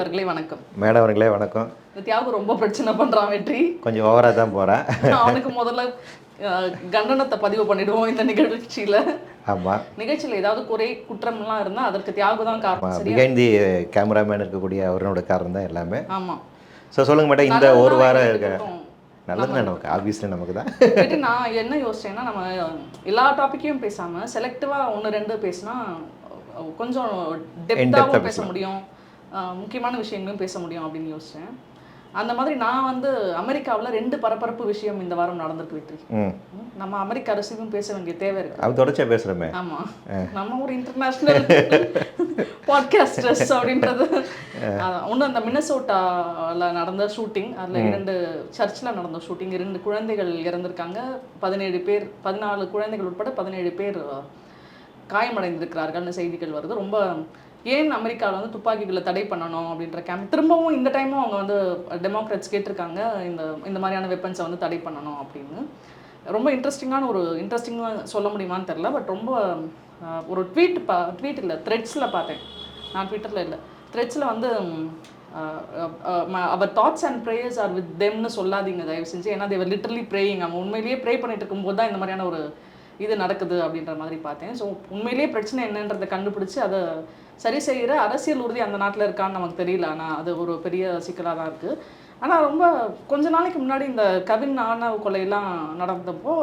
அவர்களே வணக்கம். மேடம் அவர்களே வணக்கம். நித்யாவுக்கு ரொம்ப பிரச்சனை பண்றான் வெற்றி. கொஞ்சம் ஓவராக தான் போகிறேன் அவனுக்கு முதல்ல கண்டனத்தை பதிவு பண்ணிடுவோம் இந்த நிகழ்ச்சியில. ஆமாம் நிகழ்ச்சியில ஏதாவது குறை குற்றம்லாம் இருந்தா அதற்கு தியாகு தான் காரணம். பிகைண்ட் தி கேமராமேன் இருக்கக்கூடிய அவரோட காரணம் தான் எல்லாமே. ஆமா. ஸோ சொல்லுங்க மேடம் இந்த ஒரு வாரம் இருக்க. நல்லது நமக்கு ஆப்வியஸ்லி நமக்கு தான் நான் என்ன யோசிச்சேன்னா நம்ம எல்லா டாபிக்கையும் பேசாம செலக்டிவா ஒன்று ரெண்டு பேசினா கொஞ்சம் டெப்த்தாகவும் பேச முடியும். முக்கியமான விஷயங்களும் பேச முடியும் அப்படின்னு யோசிச்சேன். அந்த மாதிரி நான் வந்து அமெரிக்காவுல ரெண்டு பரபரப்பு விஷயம் இந்த வாரம் நடந்திருக்கு வெற்றி. நம்ம அமெரிக்க அரசியலும் பேச வேண்டிய தேவை இருக்கு. அது தொடர்ச்சியாக பேசுகிறோமே ஆமா. நம்ம ஒரு இன்டர்நேஷனல் பாட்காஸ்டர்ஸ் அப்படின்றது. ஒன்று அந்த மினசோட்டால நடந்த ஷூட்டிங் அதுல இரண்டு சர்ச்சில் நடந்த ஷூட்டிங் இரண்டு குழந்தைகள் இறந்திருக்காங்க. பதினேழு பேர் பதினாலு குழந்தைகள் உட்பட பதினேழு பேர் காயமடைந்திருக்கிறார்கள்னு செய்திகள் வருது. ரொம்ப ஏன் அமெரிக்காவில் வந்து துப்பாக்கிகளை தடை பண்ணணும் அப்படின்ற கேம்ப் திரும்பவும் இந்த டைமும் அவங்க வந்து டெமோக்ராட்ஸ் கேட்டிருக்காங்க இந்த இந்த மாதிரியான வெப்பன்ஸை வந்து தடை பண்ணணும் அப்படின்னு. ரொம்ப இன்ட்ரெஸ்டிங்கான ஒரு இன்ட்ரெஸ்டிங்காக சொல்ல முடியுமான்னு தெரில பட் ரொம்ப ஒரு ட்வீட் பா ட்வீட் இல்லை த்ரெட்ஸில் பார்த்தேன். நான் ட்விட்டரில் இல்லை. த்ரெட்ஸில் வந்து அவர் thoughts and prayers are with தெம்னு சொல்லாதீங்க தயவு செஞ்சு. ஏன்னா தேவர் லிட்டரலி ப்ரேயிங் அவங்க உண்மையிலேயே ப்ரே பண்ணிட்டு இருக்கும்போது தான் இந்த மாதிரியான ஒரு இது நடக்குது அப்படின்ற மாதிரி பார்த்தேன். ஸோ உண்மையிலேயே பிரச்சனை என்னன்றதை கண்டுபிடிச்சி அதை சரி செய்கிற அரசியல் உறுதி அந்த நாட்டில் இருக்கான்னு நமக்கு தெரியல. ஆனால் அது ஒரு பெரிய சிக்கலாக தான் இருக்குது ஆனால் ரொம்ப கொஞ்ச நாளைக்கு முன்னாடி இந்த கவின் ஆணவ கொலையெல்லாம் நடந்தப்போ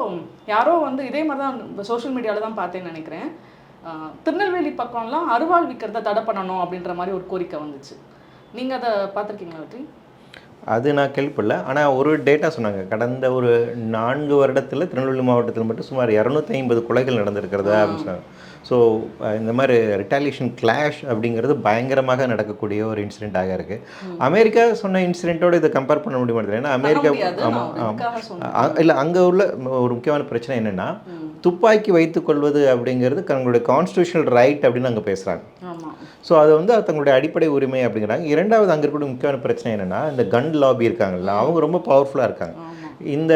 யாரோ வந்து இதே மாதிரி தான் சோஷியல் மீடியாவில் தான் பார்த்தேன்னு நினைக்கிறேன். திருநெல்வேலி பக்கம்லாம் அருவாள் விற்கிறத தடை பண்ணணும் அப்படின்ற மாதிரி ஒரு கோரிக்கை வந்துச்சு. நீங்கள் அதை பார்த்துருக்கீங்களா வெற்றி? அது நான் கேள்விப்படல. ஆனால் ஒரு டேட்டா சொன்னாங்க. கடந்த ஒரு நான்கு வருடத்தில் திருநெல்வேலி மாவட்டத்தில் மட்டும் சுமார் இரநூத்தி ஐம்பது கொலைகள் நடந்திருக்கிறதா அப்படின்னு சொன்னாங்க. ஸோ இந்த மாதிரி ரிட்டாலியேஷன் கிளாஷ் அப்படிங்கிறது பயங்கரமாக நடக்கக்கூடிய ஒரு இன்சிடெண்ட்டாக இருக்குது அமெரிக்கா சொன்ன இன்சிடெண்ட்டோட இதை கம்பேர் பண்ண முடிய மாட்டேங்குது ஏன்னா அமெரிக்கா முடியாது. ஆமாம் இல்லை அங்கே உள்ள ஒரு முக்கியமான பிரச்சனை என்னென்னா துப்பாக்கி வைத்துக்கொள்வது அப்படிங்கிறது தங்களுடைய கான்ஸ்டியூஷனல் ரைட் அப்படின்னு அங்கே பேசுகிறாங்க ஸோ அது வந்து தங்களுடைய அடிப்படை உரிமை அப்படிங்கிறாங்க. இரண்டாவது அங்கே இருக்கக்கூடிய முக்கியமான பிரச்சனை என்னென்னா இந்த கன் லாபி இருக்காங்கல்ல அவங்க ரொம்ப பவர்ஃபுல்லாக இருக்காங்க. இந்த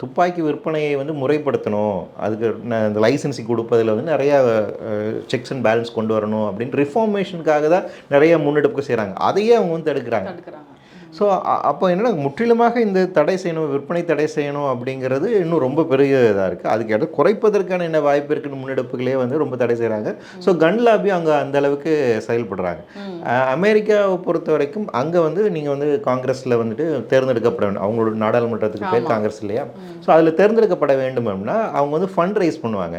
துப்பாக்கி விற்பனையை வந்து முறைப்படுத்தணும். அதுக்கு இந்த லைசன்ஸி கொடுப்பதில் வந்து நிறையா செக்ஸ் அண்ட் பேலன்ஸ் கொண்டு வரணும் அப்படின்னு ரிஃபார்மேஷனுக்காக தான் நிறைய முன்னெடுப்பு செய்கிறாங்க அதையே அவங்க வந்து எடுக்கிறாங்க தடுக்கிறாங்க. ஸோ அப்போ என்னன்னா முற்றிலுமாக இந்த தடை செய்யணும் விற்பனை தடை செய்யணும் அப்படிங்கிறது இன்னும் ரொம்ப பெரிய இதாக இருக்குது அதுக்கு இடம் குறைப்பதற்கான என்ன வாய்ப்பு இருக்குன்னு முன்னெடுப்புகளே வந்து ரொம்ப தடை செய்கிறாங்க ஸோ கன் லாபி அங்கே அந்த அளவுக்கு செயல்படுறாங்க. அமெரிக்காவை பொறுத்த வரைக்கும் அங்கே வந்து நீங்கள் வந்து காங்கிரஸில் வந்துட்டு தேர்ந்தெடுக்கப்பட வேண்டும் அவங்களோட நாடாளுமன்றத்துக்கு பேர் காங்கிரஸ் இல்லையா? ஸோ அதில் தேர்ந்தெடுக்கப்பட வேண்டும் அப்படின்னா அவங்க வந்து ஃபண்ட் ரைஸ் பண்ணுவாங்க.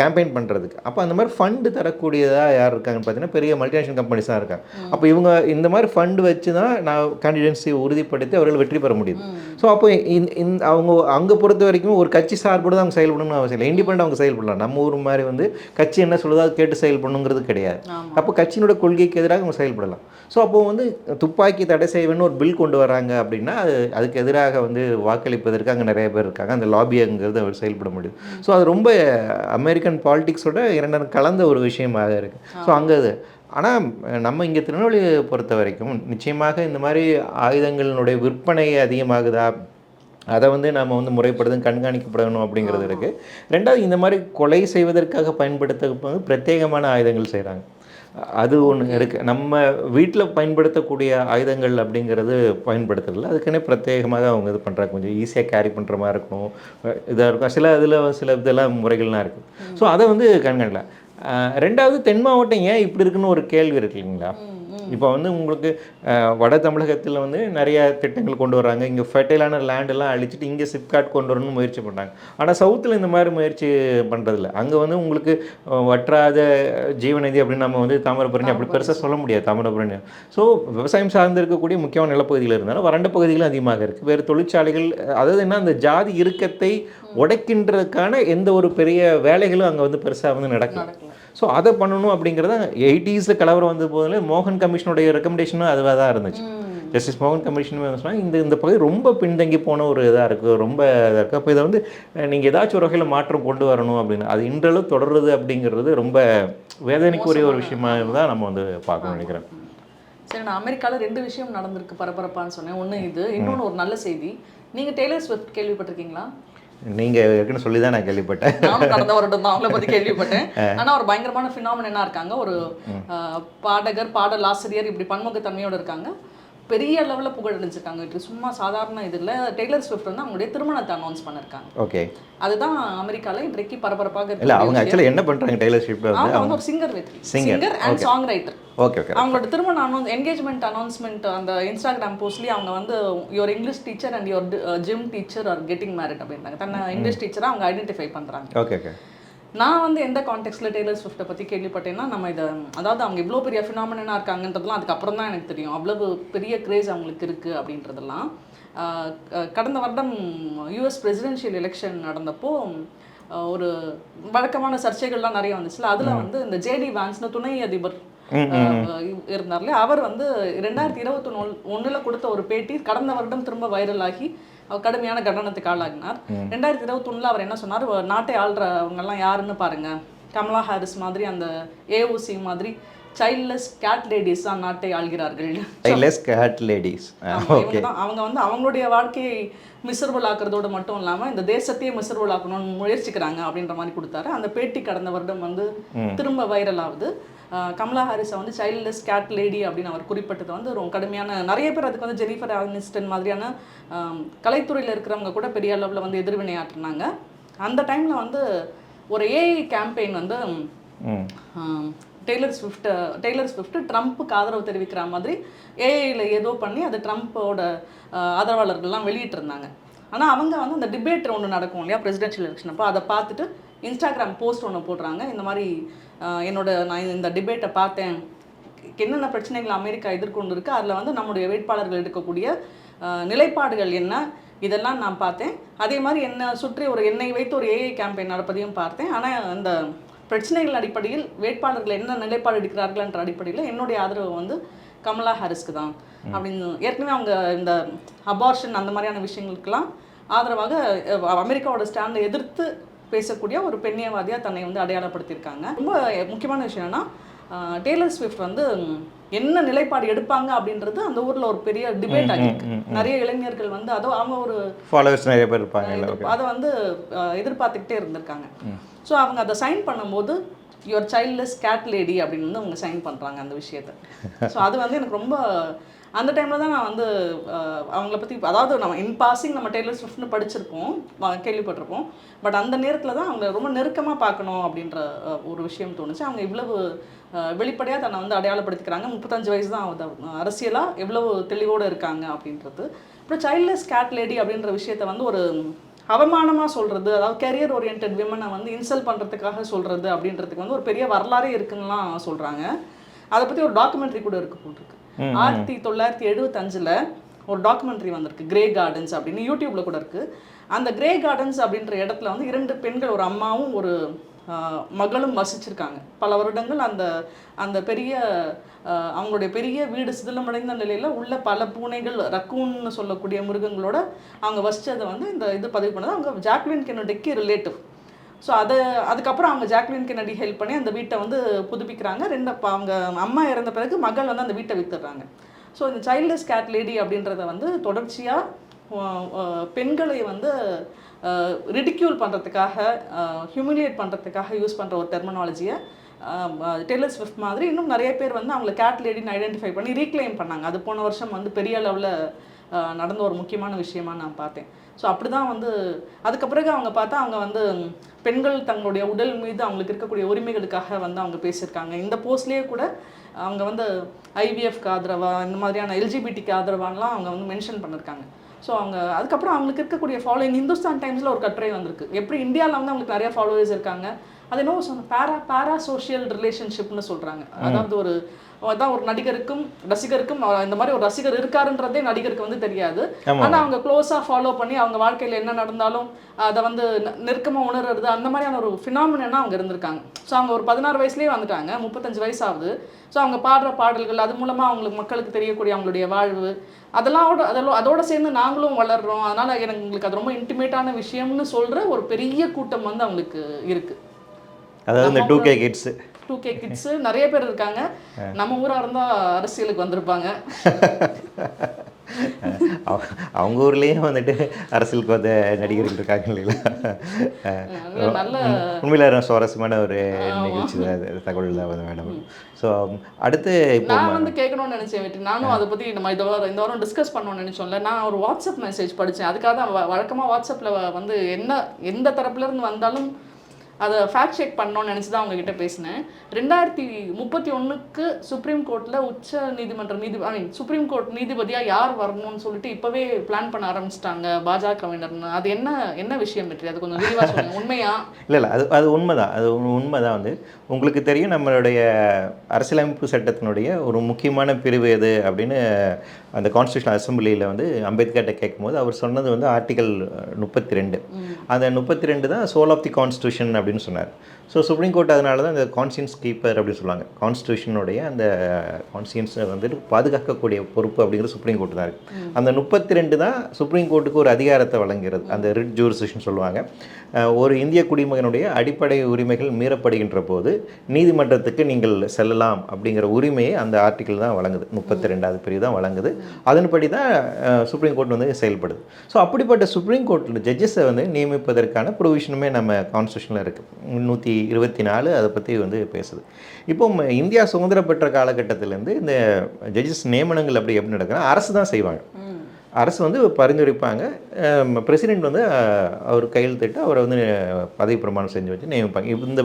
கேம்பெயின் பண்ணுறதுக்கு அப்போ அந்த மாதிரி ஃபண்டு தரக்கூடியதாக யார் இருக்காங்கன்னு பார்த்தீங்கன்னா பெரிய மல்டிநேஷனல் கம்பெனிஸ் தான் இருக்காங்க. அப்போ இவங்க இந்த மாதிரி ஃபண்டு வச்சு தான் நான் கேண்டிடேட்ஸை உறுதிப்படுத்தி அவர்கள் வெற்றி பெற முடியுது. ஸோ அப்போ இந்த அவங்க அங்கே பொறுத்த வரைக்கும் ஒரு கட்சி சார்போடு தான் அவங்க செயல்படணும்னு அவசியம் இல்லை. இண்டிபெண்ட் அவங்க செயல்படலாம். நம்ம ஊர் மாதிரி வந்து கட்சி என்ன சொல்லுதோ அதை கேட்டு செயல்படணுங்கிறது கிடையாது. அப்போ கட்சியினோட கொள்கைக்கு எதிராக அவங்க செயல்படலாம். ஸோ அப்போ வந்து துப்பாக்கி தடை செய்வேன்னு ஒரு பில் கொண்டு வராங்க அப்படின்னா அது அதுக்கு எதிராக வந்து வாக்களிப்பதற்கு அங்கே நிறைய பேர் இருக்காங்க. அந்த லாபிங்கிறது அவர் செயல்பட முடியும் ஸோ அது ரொம்ப அமெரிக்கன் பாலிடிக்ஸோட இரண்டும் கலந்த ஒரு விஷயமாக இருக்குது ஸோ அங்கே அது ஆனால் நம்ம இங்கே திருநெல்வேலியை பொறுத்த வரைக்கும் நிச்சயமாக இந்த மாதிரி ஆயுதங்களினுடைய விற்பனை அதிகமாகுதா? அதை வந்து நம்ம வந்து முறைப்படுத்தும் கண்காணிக்கப்படணும் அப்படிங்கிறது இருக்குது ரெண்டாவது இந்த மாதிரி கொலை செய்வதற்காக பயன்படுத்த பிரத்யேகமான ஆயுதங்கள் செய்கிறாங்க அது ஒன்று இருக்குது நம்ம வீட்டில் பயன்படுத்தக்கூடிய ஆயுதங்கள் அப்படிங்கிறது பயன்படுத்துறதில்ல. அதுக்குன்னே பிரத்யேகமாக அவங்க இது பண்ணுறாங்க கொஞ்சம் ஈஸியாக கேரி பண்ணுற மாதிரி இருக்கும் இதாக இருக்கும் சில இதில் சில இதெல்லாம் முறைகள்லாம் இருக்குது ஸோ அதை வந்து கண்காணிக்கலாம் ரெண்டாவது தென் மாவட்டம் ஏன் இப்படி இருக்குன்னு ஒரு கேள்வி இருக்கு இல்லைங்களா? இப்போ வந்து உங்களுக்கு வட தமிழகத்தில் வந்து நிறைய திட்டங்கள் கொண்டு வர்றாங்க. இங்கே ஃபெர்டைலான லேண்டெல்லாம் அழிச்சிட்டு இங்கே சிப்காட் கொண்டு வரணும்னு முயற்சி பண்ணுறாங்க ஆனால் சவுத்தில் இந்த மாதிரி முயற்சி பண்ணுறதில்ல அங்கே வந்து உங்களுக்கு வற்றாத ஜீவநதி அப்படின்னு நம்ம வந்து தாமிரபரணி அப்படி பெருசாக சொல்ல முடியாது தாமிரபரணி. ஸோ விவசாயம் சார்ந்து இருக்கக்கூடிய முக்கியமான நிலப்பகுதிகள் இருந்தாலும் வறண்ட பகுதிகளும் அதிகமாக இருக்குது வேறு தொழிற்சாலைகள் அதாவது என்ன அந்த ஜாதி இறுக்கத்தை உடைக்கின்றதுக்கான எந்த ஒரு பெரிய வேலைகளும் அங்கே வந்து பெருசாக வந்து நடக்கும் ஸோ அதை பண்ணணும் அப்படிங்கிறத எயிட்டிஸில் கலவரம் வந்த போதில் மோகன் கமிஷனுடைய ரெக்கமெண்டேஷனும் அதுவாக தான் இருந்துச்சு. ஜஸ்டிஸ் மோகன் கமிஷன் சொன்னாங்க இந்த இந்த பகுதி ரொம்ப பின்தங்கி போன ஒரு இதாக இருக்குது ரொம்ப இதாக இருக்குது அப்போ இதை வந்து நீங்கள் ஏதாச்சும் ஒரு வகையில் மாற்றம் கொண்டு வரணும் அப்படின்னு. அது இன்றளவு தொடருது அப்படிங்கிறது ரொம்ப வேதனைக்குரிய ஒரு விஷயமா தான் நம்ம வந்து பார்க்கணும்னு நினைக்கிறேன். சரி நான் அமெரிக்காவில் ரெண்டு விஷயம் நடந்திருக்கு பரபரப்பான்னு சொன்னேன். ஒன்று இது இன்னொன்று ஒரு நல்ல செய்தி. நீங்கள் டெய்லர் ஸ்விஃப்ட் கேள்விப்பட்டிருக்கீங்களா? நீங்கள் ஏற்கனவே சொல்லி தான் நான் கேள்விப்பட்டேன். நானும் கடந்த வருடம் தான் அவங்கள பத்தி கேள்விப்பட்டேன். ஆனா ஒரு பயங்கரமான ஃபினாமினா இருக்காங்க. ஒரு பாடகர் பாடல் ஆசிரியர் இப்படி பன்முகத்தன்மையோட இருக்காங்க. பெரிய லெவலில் புகழ் அடைஞ்சிருக்காங்க. சும்மா சாதாரண இது இல்ல. டெய்லர் ஸ்விஃப்ட் வந்து அவங்களுடைய திருமணத்தை அனௌன்ஸ் பண்ணிருக்காங்க. ஓகே அதுதான் அமெரிக்கால இன்றைக்கு பரபரப்பாக இல்லை அவங்க இருக்கு ஆக்சுவலி என்ன பண்ணுறாங்க டெய்லர் வந்து? அவங்க ஒரு singer singer and song writer okay okay அவங்களோட திருமண அனௌன்ஸ் என்கேஜ்மெண்ட் அனௌன்ஸ்மெண்ட் அந்த இன்ஸ்டாகிராம் போஸ்ட்லேயே அவங்க வந்து your English teacher and your gym teacher are getting married அப்படின்றாங்க. தன்னை இங்கிலீஷ் டீச்சராக அவங்க ஐடென்டிஃபை பண்றாங்க. ஓகே ஓகே நான் வந்து எந்த கான்டெக்ட்ல டெய்லர் ஸ்விஃப்ட்டை பற்றி கேள்விப்பட்டேன்னா நம்ம இதை அதாவது அவங்க இவ்வளோ பெரிய ஃபினாமினா இருக்காங்கன்றதுலாம் அதுக்கப்புறம் தான் எனக்கு தெரியும். அவ்வளவு பெரிய கிரேஸ் அவங்களுக்கு இருக்குது அப்படின்றதெல்லாம். கடந்த வருடம் யூஎஸ் பிரசிடென்ஷியல் எலெக்ஷன் நடந்தப்போ ஒரு வழக்கமான சர்ச்சைகள்லாம் நிறைய வந்துச்சுல. அதில் வந்து இந்த ஜேடி வான்ஸ்னு துணை அதிபர் ஆஹ் இருந்தார் இல்லையா அவர் வந்து ரெண்டாயிரத்தி இருபத்தி ஒன்றில் கொடுத்த ஒரு பேட்டி கடந்த வருடம் திரும்ப வைரல் ஆகி அவர் கடுமையான கண்டனத்துக்கு ஆளாகினார். ரெண்டாயிரத்தி இருபத்தொன்னில் அவர் என்ன சொன்னார்? "வ- நாட்டை ஆள்றவங்கெல்லாம் யாருன்னு பாருங்க. கமலா ஹாரிஸ் மாதிரி அந்த ஏஓசி மாதிரி சைல்ட்லெஸ் கேட் லேடிஸ் தான் நாட்டை ஆள்கிறார்கள். லெஸ் கேட் லேடிஸ் தான் அவங்க வந்து அவங்களுடைய வாழ்க்கையை மிசர்வல் ஆக்குறதோட மட்டும் இல்லாம இந்த தேசத்தையே மிசர்வல் ஆக்கணும்னு முயற்சிக்கிறாங்க அப்படின்ற மாதிரி கொடுத்தாரு. அந்த பேட்டி கடந்த வருடம் வந்து திரும்ப வைரல் ஆகுது. கமலா ஹாரிஸை வந்து சைல்ட்லெஸ் கேட் லேடி அப்படின்னு அவர் குறிப்பிட்டது வந்து ரொம்ப கடுமையான நிறைய பேர் அதுக்கு வந்து ஜெனிஃபர் ஆனிஸ்டன் மாதிரியான கலைத்துறையில இருக்கிறவங்க கூட பெரிய அளவில் வந்து எதிர்வினையாற்றினாங்க. அந்த டைம்ல வந்து ஒரு ஏஐ கேம்பெயின் வந்து டெய்லர் ஸ்விஃப்ட் டெய்லர் ஸ்விஃப்ட் ட்ரம்ப்புக்கு ஆதரவு தெரிவிக்கிற மாதிரி ஏஐயில் ஏதோ பண்ணி அது ட்ரம்ப்போட ஆதரவாளர்கள்லாம் வெளியிட்டிருந்தாங்க. ஆனால் அவங்க வந்து அந்த டிபேட் ஒன்று நடக்கும் இல்லையா பிரசிடென்ஷியல் எலெக்ஷன் அப்போ அதை பார்த்துட்டு இன்ஸ்டாகிராம் போஸ்ட் ஒன்று போடுறாங்க. இந்த மாதிரி என்னோட நான் இந்த டிபேட்டை பார்த்தேன். என்னென்ன பிரச்சனைகள் அமெரிக்கா எதிர்கொண்டு இருக்குது அதில் வந்து நம்முடைய வேட்பாளர்கள் எடுக்கக்கூடிய நிலைப்பாடுகள் என்ன இதெல்லாம் நான் பார்த்தேன். அதே மாதிரி என்னை சுற்றி ஒரு என்னை வைத்து ஒரு ஏஐ கேம்பெயின் நடப்பதையும் பார்த்தேன். ஆனால் அந்த பிரச்சனைகள் அடிப்படையில் வேட்பாளர்கள் என்ன நிலைப்பாடு எடுக்கிறார்கள் என்ற அடிப்படையில் என்னுடைய ஆதரவு வந்து கமலா ஹாரிஸ்க்கு தான். அப்படின்னு ஏற்கனவே அவங்க இந்த அபார்ஷன் அந்த மாதிரியான விஷயங்களுக்கெல்லாம் ஆதரவாக அமெரிக்காவோட ஸ்டாண்டை எதிர்த்து பேசக்கூடிய ஒரு பெண்ணியவாதியாக தன்னை வந்து அடையாளப்படுத்தியிருக்காங்க. ரொம்ப முக்கியமான விஷயம் என்னன்னா டேலர் ஸ்விஃப்ட் வந்து என்ன நிலைப்பாடு எடுப்பாங்க அப்படின்றது அந்த ஊர்ல ஒரு பெரிய டிபேட் ஆகிருக்கு நிறைய இளைஞர்கள் வந்து அதோ அவங்க ஒரு ஃபாலோவர்ஸ் நிறைய பேர் இருப்பாங்கல்ல ஓகே அதை வந்து எதிர்பார்த்துக்கிட்டே இருந்திருக்காங்க. ஸோ அவங்க அதை சைன் பண்ணும்போது யுவர் சைல்ட்லெஸ் கேட் லேடி அப்படின்னு வந்து அவங்க சைன் பண்ணுறாங்க அந்த விஷயத்தை. ஸோ அது வந்து எனக்கு ரொம்ப அந்த டைமில் தான் நான் வந்து அவங்கள பற்றி அதாவது நம்ம இன் பாசிங் நம்ம டெய்லர் ஸ்விஃப்ட்னு படிச்சிருப்போம் கேள்விப்பட்டிருப்போம். பட் அந்த நேரத்தில் தான் அவங்க ரொம்ப நெருக்கமாக பார்க்கணும் அப்படின்ற ஒரு விஷயம் தோணுச்சு. அவங்க இவ்வளவு வெளிப்படையாக தன்னை வந்து அடையாளப்படுத்திக்கிறாங்க. முப்பத்தஞ்சு வயசு தான் ஆகுது அரசியலாக எவ்வளவு தெளிவோடு இருக்காங்க அப்படின்றது. அப்புறம் சைல்ட்லெஸ் கேட் லேடி அப்படின்ற விஷயத்த வந்து ஒரு அவமானமாக சொல்கிறது அதாவது கெரியர் ஓரியன்ட் விமனை வந்து இன்சல்ட் பண்ணுறதுக்காக சொல்கிறது அப்படின்றதுக்கு வந்து ஒரு பெரிய வரலாறே இருக்குன்னுலாம் சொல்கிறாங்க அதை பற்றி ஒரு டாக்குமெண்ட்ரி கூட இருக்கு போட்டிருக்கு ஆயிரத்தி தொள்ளாயிரத்தி எழுபத்தஞ்சில் ஒரு டாக்குமெண்ட்ரி வந்திருக்கு. கிரே கார்டன்ஸ் அப்படின்னு யூடியூப்ல கூட இருக்கு. அந்த கிரே கார்டன்ஸ் அப்படின்ற இடத்துல வந்து இரண்டு பெண்கள் ஒரு அம்மாவும் ஒரு ஆஹ், மகளும் வசிச்சிருக்காங்க. பல வருடங்கள் அந்த அந்த பெரிய அவங்களுடைய பெரிய வீடு சிதிலமடைந்த நிலையில உள்ள பல பூனைகள் ரக்கூன்னு சொல்லக்கூடிய மிருகங்களோட அவங்க வசித்ததை வந்து இந்த இது பதிவு பண்ணது. அவங்க ஜாக்லின் கென்னடிக்கு ரிலேட்டிவ் ஸோ அதை அதுக்கப்புறம் அவங்க ஜாக்லின் கென்னடி ஹெல்ப் பண்ணி அந்த வீட்டை வந்து புதுப்பிக்கிறாங்க. ரெண்டு அவங்க அம்மா இறந்த பிறகு மகள் வந்து அந்த வீட்டை வித்துடுறாங்க. ஸோ இந்த சைல்ட்லெஸ் கேட் லேடி அப்படின்றத வந்து தொடர்ச்சியாக பெண்களை வந்து ரிடிக்யூல் பண்ணுறதுக்காக ஹியூமிலியேட் பண்ணுறதுக்காக யூஸ் பண்ணுற ஒரு டெர்மினாலஜியை டெய்லர் ஸ்விஃப்ட் மாதிரி இன்னும் நிறைய பேர் வந்து அவங்களை கேட் லேடின்னு ஐடென்டிஃபை பண்ணி ரீக்ளைம் பண்ணாங்க. அது போன வருஷம் வந்து பெரிய அளவில் நடந்த ஒரு முக்கியமான விஷயமா நான் பார்த்தேன். ஸோ அப்படி தான் வந்து அதுக்கு பிறகு அவங்க பார்த்தா அவங்க வந்து பெண்கள் தங்களுடைய உடல் மீது அவங்களுக்கு இருக்கக்கூடிய உரிமைகளுக்காக வந்து அவங்க பேசியிருக்காங்க. இந்த போஸ்ட்லேயே கூட அவங்க வந்து ஐவிஎஃப்க்கு ஆதரவா இந்த மாதிரியான எல்ஜிபிடிக்கு ஆதரவான்லாம் அவங்க வந்து மென்ஷன் பண்ணியிருக்காங்க ஸோ அவங்க அதுக்கப்புறம் அவங்களுக்கு இருக்கக்கூடிய ஃபாலோயிங் இந்துஸ்தான் டைம்ஸில் ஒரு கட்டுரை வந்திருக்கு. எப்படி இந்தியாவில் வந்து அவங்களுக்கு நிறைய ஃபாலோவர்ஸ் இருக்காங்க? அது சொன்ன பேரா பேரா சோஷியல் ரிலேஷன்ஷிப்னு சொல்கிறாங்க அதாவது ஒரு அதான் ஒரு நடிகருக்கும் ரசிகருக்கும் இந்த மாதிரி ஒரு ரசிகர் இருக்காருன்றதே நடிகருக்கு வந்து தெரியாது. ஆமா. ஆனா அவங்க க்ளோஸாக ஃபாலோ பண்ணி அவங்க வாழ்க்கையில என்ன நடந்தாலும் அதை வந்து நெ- நெருக்கமா உணர்றது அந்த மாதிரியான ஒரு ஃபினாமினா அவங்க இருந்திருக்காங்க. ஸோ அவங்க ஒரு பதினாறு வயசுலயே வந்துட்டாங்க. முப்பத்தஞ்சு வயசு ஆகுது ஸோ அவங்க பாடுற பாடல்கள் அது மூலமா அவங்களுக்கு மக்களுக்கு தெரியக்கூடிய அவங்களுடைய வாழ்வு அதெல்லாம் அதெல்லாம் அதோட சேர்ந்து நாங்களும் வளர்றோம். அதனால எனக்கு உங்களுக்கு அது ரொம்ப இன்டிமேட்டான விஷயம்னு சொல்ற ஒரு பெரிய கூட்டம் வந்து அவங்களுக்கு இருக்கு. அதாவது இந்த two K kids two K kids நிறைய பேர் இருக்காங்க. நம்ம ஊரா இருந்தா அரசியலுக்கு வந்திருப்பாங்க. அவ- அவங்க ஊர்லேயும் வந்துட்டு அரசியலுக்கு வந்த நடிகர்கள் இருக்காங்க இல்லைங்களா? நல்ல- உண்மையில சுவாரஸ்யமான ஒரு நிகழ்ச்சி தகவல் தான் மேடம் ஸோ அடுத்து நான் வந்து கேட்கணும்னு நினைச்சேன் வெற்றி. நானும் அதை பத்தி நம்ம இந்த வாரம் இந்த வாரம் டிஸ்கஸ் பண்ணணும்னு நினைச்சோம்ல. நான் ஒரு வாட்ஸ்அப் மெசேஜ் படிச்சேன். அதுக்காக தான் வழக்கமா வாட்ஸ்அப்ல வந்து என்ன எந்த தரப்புல இருந்து வந்தாலும் அதை ஃபேக்ட் செக் பண்ணணும்னு நினச்சி தான் உங்ககிட்ட பேசினேன். ரெண்டாயிரத்தி முப்பத்தி ஒன்றுக்கு சுப்ரீம் கோர்ட்டில் உச்ச நீதிமன்ற நீதி ஐ மீன் சுப்ரீம் கோர்ட் நீதிபதியாக யார் வரணும்னு சொல்லிட்டு இப்போவே பிளான் பண்ண ஆரம்பிச்சிட்டாங்க பாஜகவினர்னு அது என்ன என்ன விஷயம் பற்றி அது கொஞ்சம் விரிவாக சொல்லுங்க. உண்மையா? இல்லை இல்லை. அது அது உண்மைதான். அது உண்மை உண்மைதான் வந்து. உங்களுக்கு தெரியும் நம்மளுடைய அரசியலமைப்பு சட்டத்தினுடைய ஒரு முக்கியமான பிரிவு எது அப்படின்னு அந்த கான்ஸ்டியூஷன் அசம்பிளியில் வந்து அம்பேத்கர்கிட்ட கேட்கும்போது அவர் சொன்னது வந்து ஆர்டிகல் முப்பத்தி ரெண்டு அந்த முப்பத்தி ரெண்டு தான் சோல் ஆஃப் தி கான்ஸ்டியூஷன் அப்படின்னு சொன்னார். ஸோ சுப்ரீம் கோர்ட் அதனால தான் இந்த கான்ஸ்டியன்ஸ் கீப்பர் அப்படின்னு சொல்லுவாங்க. கான்ஸ்டியூஷனுடைய அந்த கான்ஸ்டியன்ஸை வந்துட்டு பாதுகாக்கக்கூடிய பொறுப்பு அப்படிங்கிறது சுப்ரீம் கோர்ட் தான் இருக்குது அந்த முப்பத்தி ரெண்டு தான் சுப்ரீம் கோர்ட்டுக்கு ஒரு அதிகாரத்தை வழங்குகிறது அந்த ரிட் ஜூரிசிஷன் சொல்லுவாங்க. ஒரு இந்திய குடிமகனுடைய அடிப்படை உரிமைகள் மீறப்படுகின்ற போது நீதிமன்றத்துக்கு நீங்கள் செல்லலாம் அப்படிங்கிற உரிமையை அந்த ஆர்டிக்கிள் தான் வழங்குது. முப்பத்தி ரெண்டாவது பிரிவு தான் வழங்குது. அதன்படி தான் சுப்ரீம் கோர்ட் வந்து செயல்படுது. ஸோ அப்படிப்பட்ட சுப்ரீம் கோர்ட்டில் ஜட்ஜஸை வந்து நியமிப்பதற்கான ப்ரொவிஷனுமே நம்ம கான்ஸ்டியூஷனில் இருக்குது முந்நூற்றி இருபத்தி நாலு அதை பற்றி வந்து பேசுது. இப்போ இந்தியா சுதந்திரம் பெற்ற காலகட்டத்திலேருந்து இந்த ஜட்ஜஸ் நியமனங்கள் அப்படி எப்படி நடக்குன்னா அரசு தான் செய்வாங்க. அரசு வந்து பரிந்துரைப்பாங்க. பிரசிடென்ட் வந்து அவர் கையெழுத்திட்டு அவரை வந்து பதவி பிரமாணம் செஞ்சு வச்சு நியமிப்பாங்க. இந்த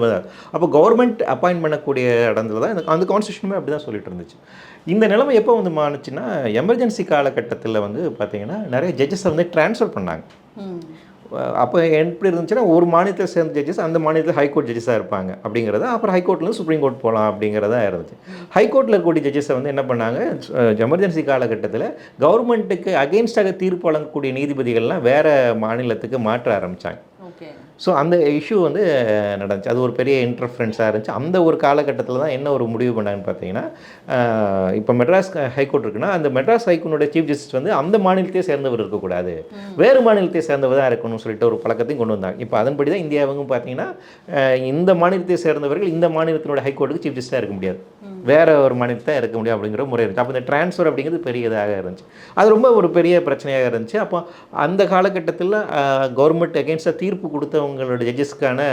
அப்போ கவர்மெண்ட் அப்பாயின்ட் பண்ணக்கூடிய இடத்துல தான் அந்த கான்ஸ்டியூஷனுமே அப்படி தான் சொல்லிட்டு இருந்துச்சு. இந்த நிலைமை எப்போ வந்து மாறுச்சுன்னா எமர்ஜென்சி காலகட்டத்தில் வந்து பார்த்தீங்கன்னா நிறைய ஜட்ஜஸை வந்து ட்ரான்ஸ்ஃபர் பண்ணாங்க. அப்போ எப்படி இருந்துச்சுன்னா ஒரு மாநிலத்தை சேர்ந்த ஜட்ஜஸ் அந்த மாநிலத்தில் ஹைகோர்ட் ஜட்ஜஸாக இருப்பாங்க அப்படிங்கிறத அப்புறம் ஹைகோர்ட்லேருந்து சுப்ரீம் கோர்ட் போகலாம் அப்படிங்கிறதா இருந்துச்சு. ஹைகோர்ட்டில் இருக்கக்கூடிய ஜட்ஜஸை வந்து என்ன பண்ணாங்க? எமர்ஜென்சி காலகட்டத்தில் கவர்மெண்ட்டுக்கு அகெயின்ஸ்டாக தீர்ப்பு வழங்கக்கூடிய நீதிபதிகள்லாம் வேறு மாநிலத்துக்கு மாற்ற ஆரம்பித்தாங்க ஓகே ஸோ அந்த இஷ்யூ வந்து நடந்துச்சு. அது ஒரு பெரிய இன்டர்ஃபரன்ஸாக இருந்துச்சு. அந்த ஒரு காலகட்டத்தில் தான் என்ன ஒரு முடிவு பண்ணாங்கன்னு பார்த்தீங்கன்னா இப்போ மெட்ராஸ் ஹைகோர்ட் இருக்குன்னா அந்த மெட்ராஸ் ஹைகோர்ட்டோட சீஃப் ஜஸ்டிஸ் வந்து அந்த மாநிலத்தையே சேர்ந்தவர் இருக்கக்கூடாது. வேறு மாநிலத்தை சேர்ந்தவர் தான் இருக்கணும்னு சொல்லிட்டு ஒரு பழக்கத்தையும் கொண்டு வந்தாங்க. இப்போ அதன்படி தான் இந்தியாவும் பார்த்தீங்கன்னா இந்த மாநிலத்தை சேர்ந்தவர்கள் இந்த மாநிலத்தினோட ஹைகோர்ட்டுக்கு சீஃப் ஜஸ்டிஸாக இருக்க முடியாது. வேற ஒரு மாநிலத்தை இருக்க முடியும் அப்படிங்கிற முறை இருந்துச்சு. அப்போ இந்த ட்ரான்ஸ்ஃபர் அப்படிங்கிறது பெரியதாக இருந்துச்சு. அது ரொம்ப ஒரு பெரிய பிரச்சனையாக இருந்துச்சு. அப்போ அந்த காலகட்டத்தில் கவர்மெண்ட் எகென்ஸ்டாக தீர்ப்பு கொடுத்தவங்களோட ஜட்ஜஸ்க்கான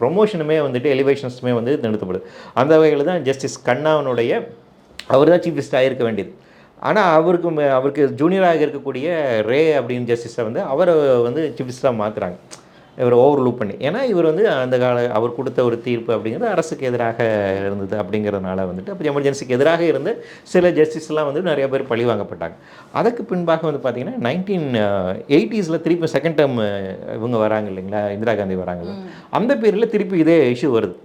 ப்ரொமோஷனுமே வந்துட்டு எலிவேஷன்ஸுமே வந்து நிறுத்தப்படுது. அந்த வகையில் தான் ஜஸ்டிஸ் கண்ணாவனுடைய அவர் தான் சீஃப் ஜஸ்டிஸ் ஆகிருக்க வேண்டியது. ஆனால் அவருக்கு மே- அவருக்கு ஜூனியராக இருக்கக்கூடிய ரே அப்படின்னு ஜஸ்டிஸை வந்து அவரை வந்து சீஃப் ஜஸ்டிஸாக மாற்றுறாங்க இவர் ஓவர்லூப் பண்ணி. ஏன்னா இவர் வந்து அந்த கால அவர் கொடுத்த ஒரு தீர்ப்பு அப்படிங்கிறது அரசுக்கு எதிராக இருந்தது அப்படிங்கிறதுனால வந்துட்டு அப்போ எமர்ஜென்சிக்கு எதிராக இருந்து சில ஜஸ்டிஸ்லாம் வந்து நிறைய பேர் பழி வாங்கப்பட்டாங்க. அதுக்கு பின்பாக வந்து பார்த்தீங்கன்னா நைன்டீன் எயிட்டிஸில் திருப்பி செகண்ட் டேர்ம் இவங்க வராங்க இல்லைங்களா? இந்திரா காந்தி வராங்க அந்த பீரியடில் திருப்பி இதே இஷ்யூ வருது.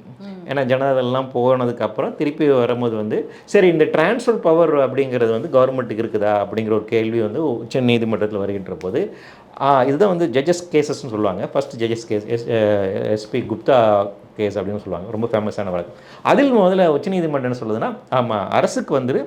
ஏன்னா ஜனதாதள்லாம் போனதுக்கப்புறம் திருப்பி வரும்போது வந்து சரி இந்த டிரான்ஸ்ஃபர் பவர் அப்படிங்கிறது வந்து கவர்மெண்ட்டுக்கு இருக்குதா அப்படிங்கிற ஒரு கேள்வி வந்து உச்ச நீதிமன்றத்தில் வருகின்ற போது இதுதான் வந்து ஜட்ஜஸ் கேசஸ்னு சொல்லுவாங்க. First judges case S S P Gupta case அப்படின்னு சொல்லுவாங்க. ரொம்ப ஃபேமஸான வழக்கு. அதில் முதல்ல உச்சநீதிமன்றம் என்ன சொல்லுதுன்னா ஆமாம் அரசுக்கு வந்து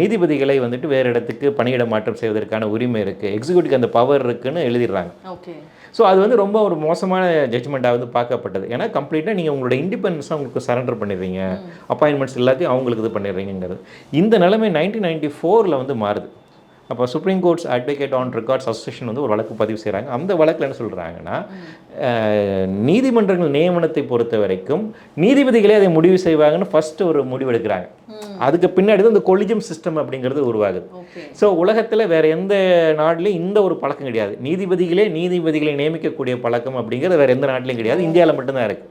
நீதிபதிகளை வந்துட்டு வேறு இடத்துக்கு பணியிட மாற்றம் செய்வதற்கான உரிமை இருக்குது எக்ஸிக்யூட்டிவ் அந்த பவர் இருக்குன்னு எழுதிடுறாங்க. ஓகே. ஸோ அது வந்து ரொம்ப ஒரு மோசமான ஜட்ஜ்மெண்ட்டாக வந்து பார்க்கப்பட்டது. ஏன்னா கம்ப்ளீட்டாக நீங்கள் உங்களோட இண்டிபெண்டன்ஸாக உங்களுக்கு சரண்டர் பண்ணிடுறீங்க. அப்பாயின்மெண்ட்ஸ் எல்லாத்தையும் அவங்களுக்கு இது பண்ணிடுறீங்கிறது இந்த நிலைமை நைன்டீன் நைன்டி ஃபோரில் வந்து மாறுது. அப்போ supreme courts advocate on records association வந்து ஒரு வழக்கு பதிவு செய்கிறாங்க அந்த வழக்கில் என்ன சொல்கிறாங்கன்னா நீதிமன்றங்கள் நியமனத்தை பொறுத்த வரைக்கும் நீதிபதிகளே அதை முடிவு செய்வாங்கன்னு ஃபர்ஸ்ட் ஒரு முடிவு எடுக்கிறாங்க. அதுக்கு பின்னாடி தான் இந்த கொலிஜியம் சிஸ்டம் அப்படிங்கிறது உருவாகுது. ஸோ உலகத்தில் வேற எந்த நாட்டிலையும் இந்த ஒரு பழக்கம் கிடையாது. நீதிபதிகளே நீதிபதிகளை நியமிக்கக்கூடிய பழக்கம் அப்படிங்கிறது வேற எந்த நாட்டிலையும் கிடையாது. இந்தியாவில் மட்டும்தான் இருக்கு.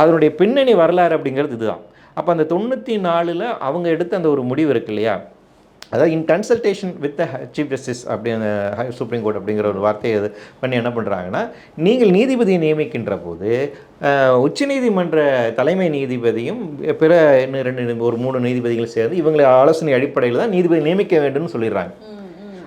அதனுடைய பின்னணி வரலாறு அப்படிங்கிறது இதுதான். அப்போ அந்த தொண்ணூற்றி நாலில் அவங்க எடுத்த அந்த ஒரு முடிவு இருக்கு இல்லையா? அதாவது in consultation with chief justice அப்படி அந்த சுப்ரீம் கோர்ட் அப்படிங்கிற ஒரு வார்த்தையை இது பண்ணி என்ன பண்ணுறாங்கன்னா நீங்கள் நீதிபதியை நியமிக்கின்ற போது உச்சநீதிமன்ற தலைமை நீதிபதியும் பிற இன்னும் ரெண்டு ஒரு மூணு நீதிபதிகள் சேர்ந்து இவங்களை ஆலோசனை அடிப்படையில் தான் நீதிபதி நியமிக்க வேண்டும்னு சொல்லிடுறாங்க.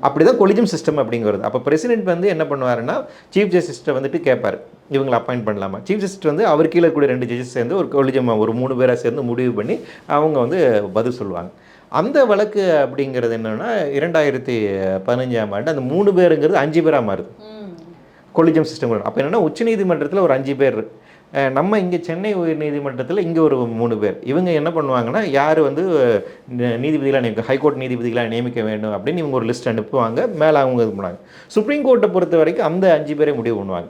அப்படி தான் கொலிஜியம் சிஸ்டம் அப்படிங்கிறது. அப்போ பிரசிடென்ட் வந்து என்ன பண்ணுவாருன்னா சீஃப் ஜஸ்டிஸ்ட்டை வந்துட்டு கேட்பார். இவங்களை அப்பாயிண்ட் பண்ணலாமா? சீஃப் ஜஸ்டிஸ் வந்து அவர் கீழே இருக்கக்கூடிய ரெண்டு ஜட்ஜஸ் சேர்ந்து ஒரு கொலிஜியம் ஒரு மூணு பேராக சேர்ந்து முடிவு பண்ணி அவங்க வந்து பதில் சொல்லுவாங்க. அந்த வழக்கு அப்படிங்கிறது என்னென்னா இரண்டாயிரத்தி பதினஞ்சாம் ஆண்டு அந்த மூணு பேருங்கிறது அஞ்சு பேராக மாறுது. ம். கொலிஜியம் சிஸ்டம் அப்போ என்னென்னா உச்சநீதிமன்றத்தில் ஒரு அஞ்சு பேர். நம்ம இங்கே சென்னை உயர்நீதிமன்றத்தில் இங்கே ஒரு மூணு பேர். இவங்க என்ன பண்ணுவாங்கன்னா யார் வந்து நீதிபதிகளாக நியமிக்க ஹைகோர்ட் நீதிபதிகளாக நியமிக்க வேண்டும் அப்படின்னு இவங்க ஒரு லிஸ்ட் அனுப்புவாங்க. மேலே அவங்க இது பண்ணுவாங்க. சுப்ரீம் கோர்ட்டை பொறுத்த வரைக்கும் அந்த அஞ்சு பேரை முடிவு பண்ணுவாங்க.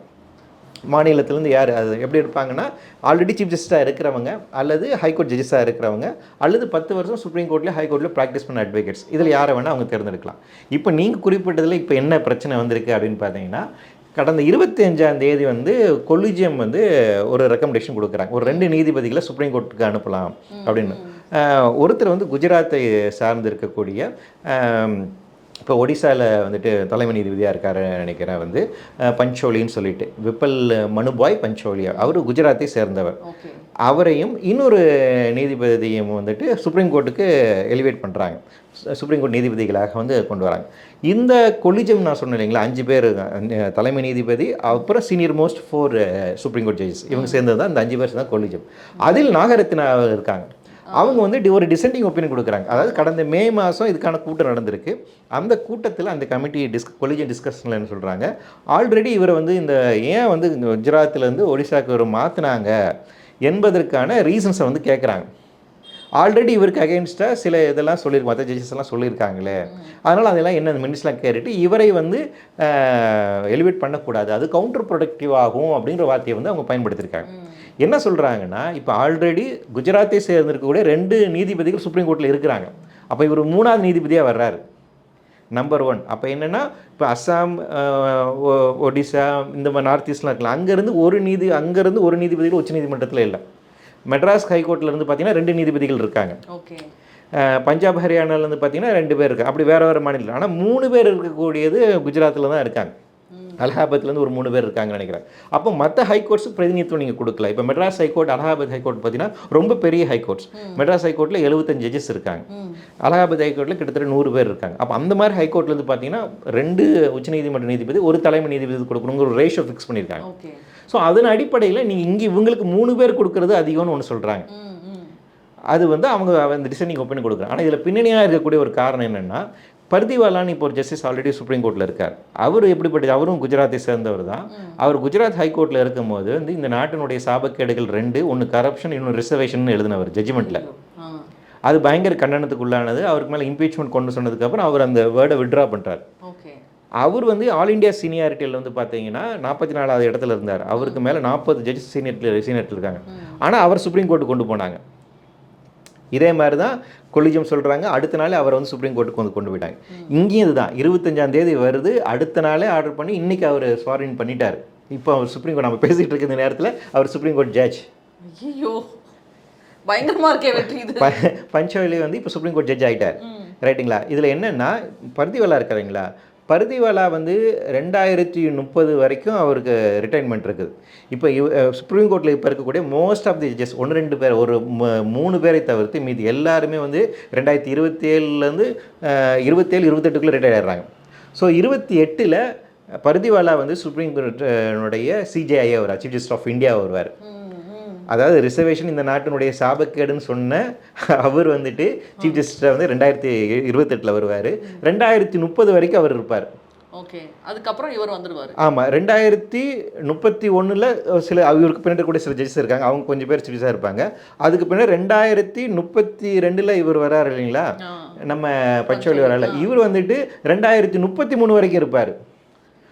மாநிலத்திலேருந்து யார் அது எப்படி இருப்பாங்கன்னா ஆல்ரெடி சீஃப் ஜஸ்டிஸாக இருக்கிறவங்க அல்லது ஹைகோர்ட் ஜட்ஜஸாக இருக்கிறவங்க அல்லது பத்து வருஷம் சுப்ரீம் கோர்ட்ல ஹைகோர்ட்டில் ப்ராக்டிஸ் பண்ண அட்வொகேட்ஸ் இதில் யாரை வேணால் அவங்க தேர்ந்தெடுக்கலாம். இப்போ நீங்கள் குறிப்பிட்டதில் இப்போ என்ன பிரச்சனை வந்திருக்கு அப்படின்னு பார்த்தீங்கன்னா கடந்த இருபத்தி அஞ்சாம் தேதி வந்து கொலிஜியம் வந்து ஒரு ரெக்கமெண்டேஷன் கொடுக்குறாங்க. ஒரு ரெண்டு நீதிபதிகளை சுப்ரீம் கோர்ட்டுக்கு அனுப்பலாம் அப்படின்னு. ஒருத்தர் வந்து குஜராத்தை சார்ந்து இருக்கக்கூடிய இப்போ ஒடிசாவில் வந்துட்டு தலைமை நீதிபதியாக இருக்காரு நினைக்கிறேன் வந்து பஞ்சோலின்னு சொல்லிட்டு விப்பல் மனுபாய் பஞ்சோலியா அவர் குஜராத்தை சேர்ந்தவர். அவரையும் இன்னொரு நீதிபதியும் வந்துட்டு சுப்ரீம் கோர்ட்டுக்கு எலிவேட் பண்ணுறாங்க சுப்ரீம் கோர்ட் நீதிபதிகளாக வந்து கொண்டு வராங்க. இந்த கொலிஜம் நான் சொன்னேன் இல்லைங்களா அஞ்சு பேர் தலைமை நீதிபதி அப்புறம் senior most four supreme court judges இவங்க சேர்ந்தது தான் இந்த அஞ்சு பேர் தான் கொலிஜம். அதில் நாகரத்னா இருக்காங்க. அவங்க வந்து டி- ஒரு டிசெண்டிங் ஒப்பீனியன் கொடுக்குறாங்க. அதாவது கடந்த மே மாதம் இதுக்கான கூட்டம் நடந்திருக்கு. அந்த கூட்டத்தில் அந்த கமிட்டி டிஸ் கொலிஜன் டிஸ்கஷனில் என்ன சொல்கிறாங்க ஆல்ரெடி இவரை வந்து இந்த ஏன் வந்து இந்த குஜராத்லேருந்து ஒடிசாக்கு இவரை மாற்றினாங்க என்பதற்கான ரீசன்ஸை வந்து கேட்குறாங்க ஆல்ரெடி இவருக்கு அகேன்ஸ்டாக சில இதெல்லாம் சொல்லியிருக்கு மற்ற ஜட்ஜஸ் எல்லாம் சொல்லியிருக்காங்களே அதனால் அதெல்லாம் என்ன மினிட்ஸ்லாம் கேட்டுட்டு இவரை வந்து எலிவேட் பண்ணக்கூடாது. அது கவுண்டர் ப்ரொடக்டிவ் ஆகும் அப்படிங்கிற வார்த்தையை வந்து அவங்க பயன்படுத்தியிருக்காங்க என்ன சொல்கிறாங்கன்னா இப்போ ஆல்ரெடி குஜராத்தை சேர்ந்திருக்கக்கூடிய ரெண்டு நீதிபதிகள் சுப்ரீம் கோர்ட்டில் இருக்கிறாங்க. அப்போ இவர் மூணாவது நீதிபதியாக வர்றாரு. நம்பர் ஒன் அப்போ என்னென்னா இப்போ அஸ்ஸாம் ஒடிசா இந்த மாதிரி நார்த் ஈஸ்ட்லாம் இருக்கலாம் அங்கேருந்து ஒரு நீதி அங்கேருந்து ஒரு நீதிபதிகள் உச்ச நீதிமன்றத்தில் இல்லை. மெட்ராஸ் ஹைகோர்ட்ல இருந்து பார்த்தீங்கன்னா ரெண்டு நீதிபதிகள் இருக்காங்க. ஓகே. பஞ்சாப் ஹரியானாலேருந்து பார்த்தீங்கன்னா ரெண்டு பேர் இருக்காங்க. அப்படி வேறு வேறு மாநிலம். ஆனால் மூணு பேர் இருக்கக்கூடியது குஜராத்தில் தான் இருக்காங்க. அலகாபாத்லேருந்து ஒரு மூணு பேர் இருக்காங்கன்னு நினைக்கிறேன். அப்போ மற்ற ஹைகோர்ட்ஸுக்கு பிரதிநிதித்துவம் நீங்கள் கொடுக்கல. இப்போ மெட்ராஸ் ஹைகோர்ட் அலகாபாத் ஹைகோர்ட் பார்த்தீங்கன்னா ரொம்ப பெரிய ஹைகோர்ட்ஸ். மெட்ராஸ் ஹைகோர்ட்டில் எழுபத்தஞ்சு ஜட்ஜஸ் இருக்காங்க. அலகாபாத் ஹைகோர்ட்டில் கிட்டத்தட்ட நூறு பேர் இருக்காங்க. அப்போ அந்த மாதிரி ஹைகோர்ட்லேருந்து பார்த்தீங்கன்னா ரெண்டு உச்சநீதிமன்ற நீதிபதி ஒரு தலைமை நீதிபதி கொடுக்கணுங்கிற ஒரு ரேஷியோ ஃபிக்ஸ் பண்ணியிருக்காங்க. ஸோ அதன் அடிப்படையில் நீங்கள் இங்கே இவங்களுக்கு மூணு பேர் கொடுக்கறது அதிகம்னு ஒன்று சொல்கிறாங்க அது வந்து அவங்க அந்த டிசைனிங் ஒப்பீனியன் கொடுக்குறாங்க ஆனால் இதில் பின்னணியாக இருக்கக்கூடிய ஒரு காரணம் என்னென்னா பர்திவாலான்னு இப்போ ஒரு ஜஸ்டிஸ் ஆல்ரெடி சுப்ரீம் கோர்ட்டில் இருக்கார். அவர் எப்படிப்பட்ட அவரும் குஜராத்தை சேர்ந்தவர் தான். அவர் குஜராத் ஹைகோர்ட்டில் இருக்கும்போது வந்து இந்த நாட்டினுடைய சாபக்கேடுகள் ரெண்டு ஒன்று கரப்ஷன் இன்னொன்று ரிசர்வேஷன் எழுதினவர் ஜட்ஜ்மெண்ட்டில் அது பயங்கர கண்டனத்துக்குள்ளானது அவருக்கு மேலே இம்பீச்மெண்ட் கொண்டு சொன்னதுக்கப்புறம் அவர் அந்த வேர்டை விட்ரா பண்ணுறார் அவர் வந்து ஆல் இந்தியா சீனியாரிட்டியில் வந்து பார்த்தீங்கன்னா நாற்பத்தி நாலாவது இடத்துல இருந்தார். அவருக்கு மேலே நாற்பது ஜட்ஜஸ் சீனியர் சீனியரிட்டி இருக்காங்க. ஆனால் அவர் சுப்ரீம் கோர்ட்டு கொண்டு போனாங்க. இதே மாதிரி தான் கொலிஜம் சொல்கிறாங்க அடுத்த நாளே அவரை வந்து சுப்ரீம் கோர்ட்டுக்கு வந்து கொண்டு போயிட்டாங்க. இங்கேயும் இதுதான். இருபத்தஞ்சாம் தேதி வருது. அடுத்த நாளே ஆர்டர் பண்ணி இன்னைக்கு அவர் ஸ்வாரின் பண்ணிட்டார். இப்போ அவர் சுப்ரீம் கோர்ட் நம்ம பேசிகிட்டு இருக்க இந்த நேரத்தில் அவர் சுப்ரீம் கோர்ட் ஜட்ஜ் ஐயோ பயங்கரமா இருக்கே வெற்றி பஞ்சவலி வந்து இப்போ சுப்ரீம் கோர்ட் ஜட்ஜ் ஆகிட்டார் ரைட்டுங்களா இதில் என்னென்னா பருத்திவாலா இருக்காருங்களா பருதிவாலா வந்து ரெண்டாயிரத்தி முப்பது வரைக்கும் அவருக்கு ரிட்டைர்மெண்ட் இருக்குது. இப்போ சுப்ரீம் கோர்ட்டில் இப்போ இருக்கக்கூடிய மோஸ்ட் ஆஃப் தி ஜட்ஜஸ் ஒன்று ரெண்டு பேர் ஒரு மூணு பேரை தவிர்த்து மீதி எல்லாருமே வந்து ரெண்டாயிரத்தி இருபத்தேழுலேருந்து இருபத்தேழு இருபத்தெட்டுக்குள்ளே ரிட்டையர் ஆகிறாங்க ஸோ இருபத்தி எட்டில் பருதிவாலா வந்து சுப்ரீம் கோர்ட்டுடைய சிஜேஐ வருவார் சீஃப் ஜஸ்டிஸ் ஆஃப் இந்தியா வருவார். அதாவது ரிசர்வேஷன் இந்த நாட்டினுடைய சாபக்கேடுன்னு சொன்ன அவர் வந்துட்டு சீஃப் ஜஸ்டிஸாக வந்து ரெண்டாயிரத்தி இருபத்தெட்டில் வருவார். ரெண்டாயிரத்தி முப்பது வரைக்கும் அவர் இருப்பார். ஓகே அதுக்கப்புறம் இவர் வந்துடுவாரு ஆமாம் ரெண்டாயிரத்தி முப்பத்தி ஒன்றில் சில அவருக்கு பின்னாடி கூட சில ஜட்ஜஸ் இருக்காங்க. அவங்க கொஞ்சம் பேர் சீஃபாக இருப்பாங்க. அதுக்கு பின்னாடி ரெண்டாயிரத்தி முப்பத்தி ரெண்டில் இவர் வராரு இல்லைங்களா? நம்ம பச்சோலி வரல இவர் வந்துட்டு ரெண்டாயிரத்தி முப்பத்தி மூணு வரைக்கும் இருப்பார்.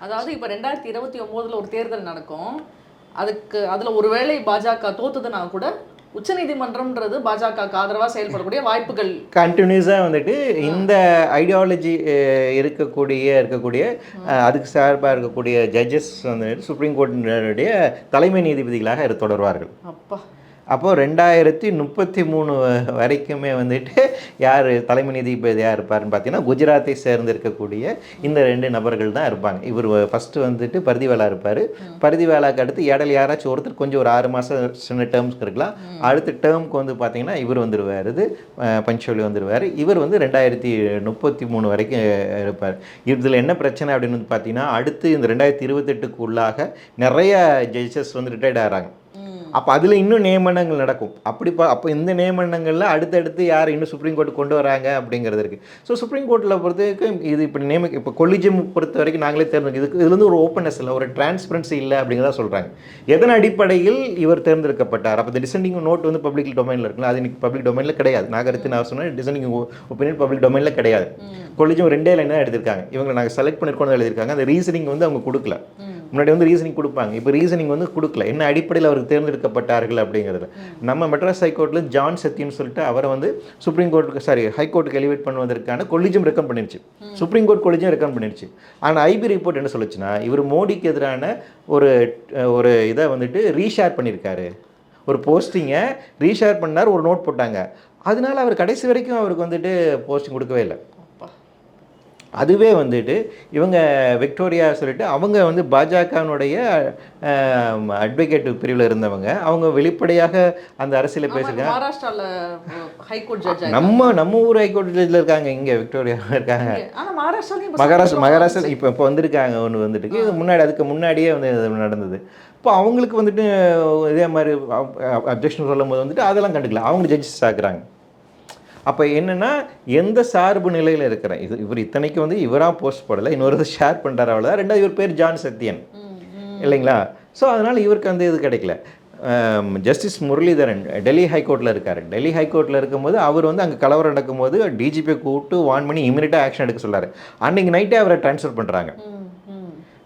அதாவது இப்போ ரெண்டாயிரத்தி இருபத்தி ஒம்போதில் ஒரு தேர்தல் நடக்கும். அதுக்கு அதில் ஒருவேளை பாஜக தோத்துதுன்னா கூட உச்சநீதிமன்றம்ன்றது பாஜகவுக்கு ஆதரவாக செயல்படக்கூடிய வாய்ப்புகள் கண்டினியூஸாக வந்துட்டு இந்த ஐடியாலஜி இருக்கக்கூடிய இருக்கக்கூடிய அதுக்கு சார்பாக இருக்கக்கூடிய ஜட்ஜஸ் வந்து சுப்ரீம் கோர்ட்டினுடைய தலைமை நீதிபதிகளாக தொடர்வார்கள். அப்பா. அப்போது ரெண்டாயிரத்தி முப்பத்தி மூணு வரைக்குமே வந்துட்டு யார் தலைமை நீதிபதியாக இருப்பாருன்னு பார்த்தீங்கன்னா குஜராத்தை சேர்ந்து இருக்கக்கூடிய இந்த ரெண்டு நபர்கள் தான் இருப்பாங்க. இவர் ஃபஸ்ட்டு வந்துட்டு பருதிவேலா இருப்பார். பருதிவேலாக்கு அடுத்து இடையில யாராச்சும் ஒருத்தர் கொஞ்சம் ஒரு ஆறு மாதம் சின்ன டேர்ம்ஸ்க்கு இருக்கலாம். அடுத்த டேர்முக்கு வந்து பார்த்தீங்கன்னா இவர் வந்துடுவார் இது பஞ்சோலி வந்துடுவார் இவர் வந்து ரெண்டாயிரத்தி முப்பத்தி மூணு வரைக்கும் இருப்பார். இதில் என்ன பிரச்சனை அப்படின்னு வந்து பார்த்தீங்கன்னா அடுத்து இந்த ரெண்டாயிரத்தி இருபத்தெட்டுக்கு உள்ளாக நிறைய ஜட்ஜஸ் வந்து ரிட்டையர்ட் ஆகிறாங்க. அப்போ அதில் இன்னும் நியமனங்கள் நடக்கும். அப்படி பா அப்போ இந்த நியமனங்களில் அடுத்தடுத்து யார் இன்னும் சுப்ரீம் கோர்ட் கொண்டு வராங்க அப்படிங்கிறது இருக்குது ஸோ சுப்ரீம் கோர்ட்டில் பொறுத்த வரைக்கும் இது இப்போ நியமி இப்போ கொலிஜியம் பொறுத்த வரைக்கும் நாங்களே தேர்ந்தெடுக்க இதுக்கு இதுல இருந்து ஒரு ஓப்பன்னஸ் இல்லை ஒரு டிரான்ஸ்பரன்சி இல்லை அப்படிங்கிறத சொல்கிறாங்க எதன் அடிப்படையில் இவர் தேர்ந்தெடுக்கப்பட்டார்? அப்போ இந்த டிசெண்டிங் நோட் வந்து பப்ளிக் டொமைனில் இருக்குல்ல அது இன்னைக்கு பப்ளிக் டொமைனில் கிடையாது. நாகரிகத்து நான் சொன்னேன் டிசெண்டிங் ஒப்பீனியன் பப்ளிக் டொமைனில் கிடையாது. கொலிஜியம் ரெண்டே லைன் தான் எடுத்திருக்காங்க. இவங்க நாங்கள் செலக்ட் பண்ணிருக்கோம்னு எழுதியிருக்காங்க. அந்த ரீசனிங் வந்து அவங்க கொடுக்கல. முன்னாடி வந்து ரீசனிங் கொடுப்பாங்க. இப்போ ரீசனிங் வந்து கொடுக்கல. என்ன அடிப்படையில் அவருக்கு தேர்ந்தெடுக்கப்பட்டார்கள் அப்படிங்கிறது. நம்ம மெட்ராஸ் ஹைகோர்ட்டில் ஜான் சத்தியன்னு சொல்லிட்டு அவரை வந்து சுப்ரீம் கோர்ட்டுக்கு சாரி ஹைகோர்ட்டுக்கு எலிவேட் பண்ணுவதற்கான கொலிஜியம் ரெக்கமெண்ட் பண்ணிருச்சு. சுப்ரீம் கோர்ட் கொலிஜியம் ரெக்கமெண்ட் பண்ணிருச்சு. ஆனால் ஐபி ரிப்போர்ட் என்ன சொல்லுச்சுன்னா இவர் மோடிக்கு எதிரான ஒரு ஒரு இதை வந்துட்டு ரீஷேர் பண்ணியிருக்காரு ஒரு போஸ்டிங்கை ரீஷேர் பண்ணார் ஒரு நோட் போட்டாங்க. அதனால அவர் கடைசி வரைக்கும் அவருக்கு வந்துட்டு போஸ்டிங் கொடுக்கவே இல்லை. அதுவே வந்துட்டு இவங்க விக்டோரியா சொல்லிட்டு அவங்க வந்து பாஜகவினுடைய அட்வொகேட் பிரிவில் இருந்தவங்க. அவங்க வெளிப்படையாக அந்த அரசியலை ஜட்ஜ் நம்ம நம்ம ஊர் ஹைகோர்ட் ஜட்ஜில் இருக்காங்க. இங்கே விக்டோரியா இருக்காங்க. மகாராஷ்டிரா மகாராஷ்டிரா இப்போ இப்போ வந்திருக்காங்க ஒன்று வந்துட்டு இது முன்னாடி அதுக்கு முன்னாடியே வந்து நடந்தது. இப்போ அவங்களுக்கு வந்துட்டு இதே மாதிரி அப்ஜெக்ஷன் சொல்லும் போது வந்துட்டு அதெல்லாம் கண்டுக்கல. அவங்க ஜட்ஜஸ் ஆக்குறாங்க. அப்போ என்னன்னா எந்த சார்பு நிலையில் இருக்கிறேன்? இது இவர் இத்தனைக்கு வந்து இவராக போஸ்ட் போடலை இன்னொரு ஷேர் பண்ணுறாரு அவ்வளோதான் ரெண்டாவது இவர் பேர் ஜான் சத்யன். இல்லைங்களா? ஸோ அதனால் இவருக்கு வந்து இது கிடைக்கல. ஜஸ்டிஸ் முரளிதரன் டெல்லி ஹைகோர்ட்டில் இருக்கார். டெல்லி ஹைகோர்ட்டில் இருக்கும்போது அவர் வந்து அங்கே கலவரம் நடக்கும்போது டிஜிபி கூப்பிட்டு வான் பண்ணி இமீடியட்டாக ஆக்ஷன் எடுக்க சொல்லாரு அன்றைக்கி நைட்டே அவரை ட்ரான்ஸ்ஃபர் பண்ணுறாங்க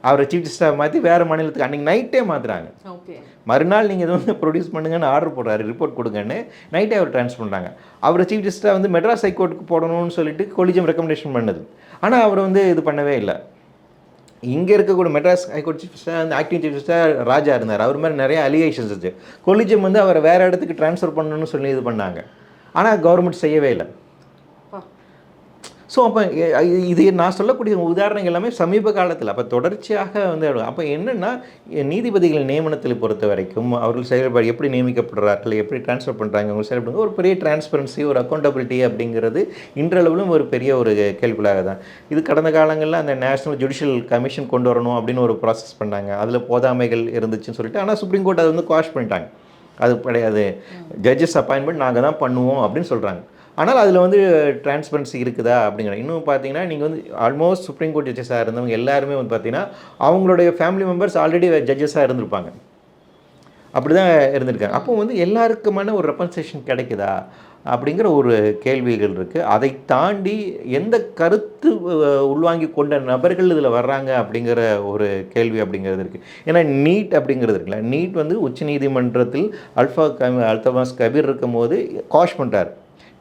அவரை சீஃப் ஜஸ்டிஸாக மாற்றி வேறு மாநிலத்துக்கு அன்றைக்கி நைட்டே மாற்றுறாங்க ஓகே. மறுநாள் நீங்கள் இதை வந்து ப்ரொடியூஸ் பண்ணுங்கன்னு ஆர்டர் போடுறாரு ரிப்போர்ட் கொடுங்கன்னு நைட்டே அவர் ட்ரான்ஸ்ஃபர் பண்ணுறாங்க அவர் சீஃப் ஜஸ்டிஸாக வந்து மெட்ராஸ் ஹைகோர்ட்டுக்கு போடணும்னு சொல்லிட்டு கொலிஜியம் ரெக்கமெண்டேஷன் பண்ணுது. ஆனால் அவர் வந்து இது பண்ணவே இல்லை. இங்கே இருக்கக்கூடிய மெட்ராஸ் ஹைகோர்ட் சீஃப் ஜஸ்டிஸாக வந்து ஆக்டிங் சீஃப் ஜஸ்டிஸாக ராஜா இருந்தார். அவர் மாதிரி நிறைய அலிகேஷன்ஸ் இருந்துச்சு கொலிஜியம் வந்து அவரை வேறு இடத்துக்கு ட்ரான்ஸ்ஃபர் பண்ணணும்னு சொல்லி இது பண்ணாங்க. ஆனால் கவர்மெண்ட் செய்யவே இல்லை. ஸோ அப்போ இது நான் சொல்லக்கூடிய உதாரணங்கள் எல்லாமே சமீப காலத்தில் அப்போ தொடர்ச்சியாக வந்து அப்போ என்னென்னா நீதிபதிகள் நியமனத்தில் பொறுத்த வரைக்கும் அவர்கள் செயல்பாடு எப்படி நியமிக்கப்படுறார்கள் எப்படி ட்ரான்ஸ்ஃபர் பண்ணுறாங்க அவங்க செயல்படுங்க ஒரு பெரிய டிரான்ஸ்பரன்சி ஒரு அக்கௌண்டபிலிட்டி அப்படிங்கிறது இன்றளவிலும் ஒரு பெரிய ஒரு கேள்விக்குள்ளாக தான். இது கடந்த காலங்களில் அந்த நேஷனல் ஜுடிஷியல் கமிஷன் கொண்டு வரணும் அப்படின்னு ஒரு ப்ராசஸ் பண்ணாங்க. அதில் போதாமைகள் இருந்துச்சுன்னு சொல்லிட்டு ஆனால் சுப்ரீம் கோர்ட் அதை வந்து குவாஷ் பண்ணிட்டாங்க. அது கிடையாது. ஜட்ஜஸ் அப்பாயின்மெண்ட் நாங்கள் தான் பண்ணுவோம் அப்படின்னு சொல்கிறாங்க ஆனால் அதில் வந்து டிரான்ஸ்பரன்சி இருக்குதா அப்படிங்கிற இன்னும் பார்த்தீங்கன்னா நீங்கள் வந்து ஆல்மோஸ்ட் சுப்ரீம் கோர்ட் ஜட்ஜஸாக இருந்தவங்க எல்லாருமே வந்து பார்த்தீங்கன்னா அவங்களுடைய ஃபேமிலி மெம்பர்ஸ் ஆல்ரெடி ஜட்ஜஸாக இருந்திருப்பாங்க. அப்படி தான் இருந்திருக்காங்க. அப்போ வந்து எல்லாருக்குமான ஒரு ரெப்பன்சேஷன் கிடைக்குதா அப்படிங்கிற ஒரு கேள்விகள் இருக்குது அதை தாண்டி எந்த கருத்து உள்வாங்கி கொண்ட நபர்கள் இதில் வர்றாங்க அப்படிங்கிற ஒரு கேள்வி அப்படிங்கிறது இருக்குது ஏன்னா நீட் அப்படிங்கிறது இருக்குல்ல நீட் வந்து உச்சநீதிமன்றத்தில் அல்ஃபா கமி அல்தமாஸ் கபீர் இருக்கும்போது காஷ் பண்ணுறார்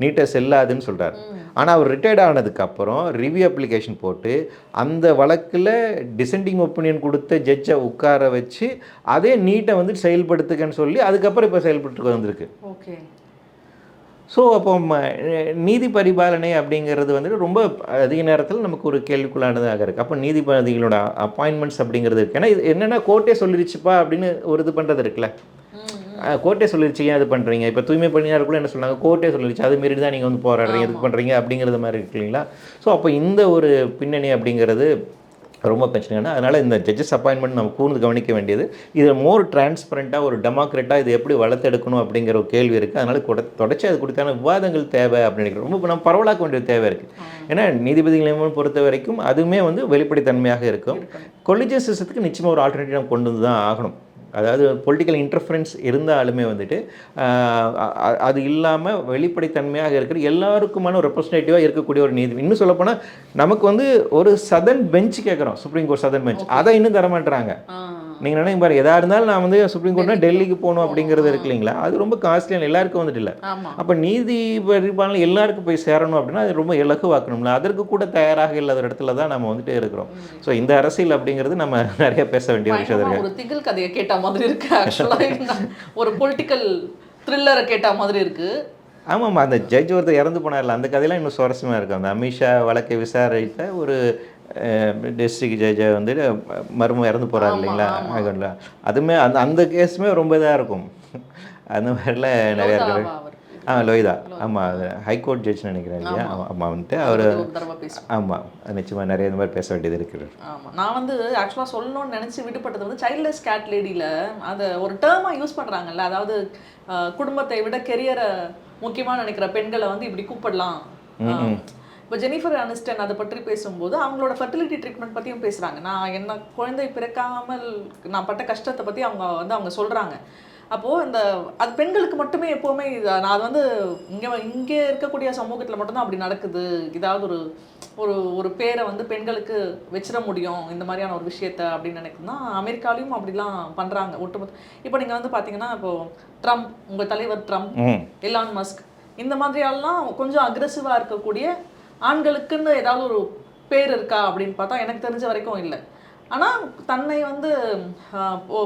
நீட்டை செல்லாதுன்னு சொல்கிறார் ஆனால் அவர் ரிட்டையர்ட் ஆனதுக்கப்புறம் ரிவ்யூ அப்ளிகேஷன் போட்டு அந்த வழக்கில் டிசெண்டிங் ஒப்பீனியன் கொடுத்த ஜட்ஜை உட்கார வச்சு அதே நீட்டை வந்து செயல்படுத்துக்கன்னு சொல்லி அதுக்கப்புறம் இப்போ செயல்பட்டு வந்திருக்கு. ஓகே. ஸோ அப்போ நீதி பரிபாலனை அப்படிங்கிறது வந்துட்டு ரொம்ப அதிக நேரத்தில் நமக்கு ஒரு கேள்விக்குள்ளானதாக இருக்குது அப்போ நீதிபதிகளோட அப்பாயின்மெண்ட்ஸ் அப்படிங்கிறது இருக்குது ஏன்னா இது என்னென்னா கோர்ட்டே சொல்லிருச்சுப்பா அப்படின்னு ஒரு இது பண்ணுறது இருக்குல்ல? கோர்ட்டே சொல்லிருச்சு ஏன் இது பண்ணுறீங்க இப்போ தூய்மை பணியாளர் கூட என்ன சொன்னாங்க கோர்ட்டே சொல்லிருச்சு. அது மாரி தான் நீங்கள் வந்து போராடுறீங்க. இது பண்ணுறீங்க அப்படிங்கிறது மாதிரி இருக்கு இல்லைங்களா? ஸோ அப்போ இந்த ஒரு பின்னணி அப்படிங்கிறது ரொம்ப பிரச்சனையான அதனால் இந்த ஜட்ஜஸ் அப்பாயின்மெண்ட் நம்ம கூர்ந்து கவனிக்க வேண்டியது. இது மோர் டிரான்ஸ்பரண்ட்டாக ஒரு டெமோக்ரட்டாக இது எப்படி வளர்த்தெடுக்கணும் அப்படிங்கிற ஒரு கேள்வி இருக்குது அதனால் கொட தொடர்ச்சி அது குறித்தான விவாதங்கள் தேவை அப்படின்னு ரொம்ப நம்ம பரவலாக்க வேண்டிய தேவை இருக்குது ஏன்னா நீதிபதிகள் பொறுத்த வரைக்கும் அதுவுமே வந்து வெளிப்படைத்தன்மையாக இருக்கும். கொலிஜியஸ் சிஸ்டத்துக்கு நிச்சயமாக ஒரு ஆல்டர்னேட்டிவ் நம்ம கொண்டு வந்து தான் ஆகணும். அதாவது பொலிட்டிக்கல் இன்டர்ஃபரன்ஸ் இருந்தாலுமே வந்துட்டு அது இல்லாமல் வெளிப்படைத்தன்மையாக இருக்கிற எல்லாருக்குமான ரெப்ரஸன்டேட்டிவாக இருக்கக்கூடிய ஒரு நீதி. இன்னும் சொல்லப்போனால் நமக்கு வந்து ஒரு சதன் பெஞ்ச் கேட்குறோம் சுப்ரீம் கோர்ட் சதன் பெஞ்ச் அதை இன்னும் தர மாட்டுறாங்க ஆ. நீங்கள் நினைங்க பாருங்க எதா இருந்தாலும் நான் வந்து சுப்ரீம் கோர்ட்னா டெல்லிக்கு போகணும் அப்படிங்கிறது இருக்கு இல்லைங்களா? அது ரொம்ப காஸ்ட்லியான எல்லாருக்கும் வந்துட்டு இல்லை. அப்போ நீதி பரிபாலனை எல்லாருக்கும் போய் சேரணும் அப்படின்னா அது ரொம்ப இலகுவாக்கணும்ல. அதற்கு கூட தயாராக இல்லாத இடத்துல தான் நம்ம வந்துட்டு இருக்கிறோம். ஸோ இந்த அரசியல் அப்படிங்கிறது நம்ம நிறைய பேச வேண்டிய விஷயம் இருக்கு. ஒரு திகில் கதையை கேட்ட மாதிரி இருக்கு ஆக்சுவலா ஒரு பொலிட்டிக்கல் த்ரில்லரை கேட்ட மாதிரி இருக்கு. ஆமாம்மா அந்த ஜட்ஜ் ஒருத்தர் இறந்து போனார்ல அந்த கதையெல்லாம் இன்னும் சுவாரஸ்யமாக இருக்கும். அந்த அமித்ஷா வழக்கை விசாரித்த ஒரு டிஸ்ட்ரிக்ட் ஜட்ஜை வந்து மர்மம் இறந்து போகிறார் இல்லைங்களா? ஆமா. ஆகும்ல அதுமே அந்த அந்த கேஸுமே ரொம்ப இதாக இருக்கும். அந்த மாதிரிலாம் நிறையா இருக்குது? ஆ லோய்தா. ஆமாம் ஹைகோர்ட் ஜட்ஜ் நினைக்கிறேன் இல்லையா? ஆமாம் வந்துட்டு அவர் ஆமாம் நிச்சயமாக நிறைய இந்த மாதிரி பேச வேண்டியது இருக்குது. ஆமா. நான் வந்து ஆக்சுவலாக சொல்லணும்னு நினைச்சு விடுபட்டது வந்து சைல்ட்லெஸ் கேட் லேடியில் அதை ஒரு டேர்மாக யூஸ் பண்றாங்கல்ல. அதாவது குடும்பத்தை விட கெரியரை முக்கியமா நினைக்கிற பெண்களை வந்து இப்படி கூப்பிடலாம். இப்போ ஜெனிஃபர் அனிஸ்டன் அதை பற்றி பேசும்போது அவங்களோட ஃபர்டிலிட்டி ட்ரீட்மெண்ட் பற்றியும் பேசுகிறாங்க நான் என்ன குழந்தை பிறக்காமல் நான் பட்ட கஷ்டத்தை பற்றி அவங்க வந்து அவங்க சொல்கிறாங்க அப்போது இந்த அது பெண்களுக்கு மட்டுமே எப்போவுமே நான் அது வந்து இங்கே இங்கே இருக்கக்கூடிய சமூகத்தில் மட்டும்தான் அப்படி நடக்குது. ஏதாவது ஒரு ஒரு ஒரு பேரை வந்து பெண்களுக்கு வச்சிட முடியும் இந்த மாதிரியான ஒரு விஷயத்த அப்படின்னு நினைக்குதுன்னா அமெரிக்காலையும் அப்படிலாம் பண்ணுறாங்க ஒட்டுமொத்த இப்போ நீங்கள் வந்து பார்த்தீங்கன்னா இப்போ ட்ரம்ப் உங்கள் தலைவர் ட்ரம்ப் எலான் மஸ்க் இந்த மாதிரியெல்லாம் கொஞ்சம் அக்ரெசிவாக இருக்கக்கூடிய ஆண்களுக்குன்னு ஏதாவது ஒரு பேர் இருக்கா அப்படின்னு பார்த்தா எனக்கு தெரிஞ்ச வரைக்கும் இல்லை. ஆனால் தன்னை வந்து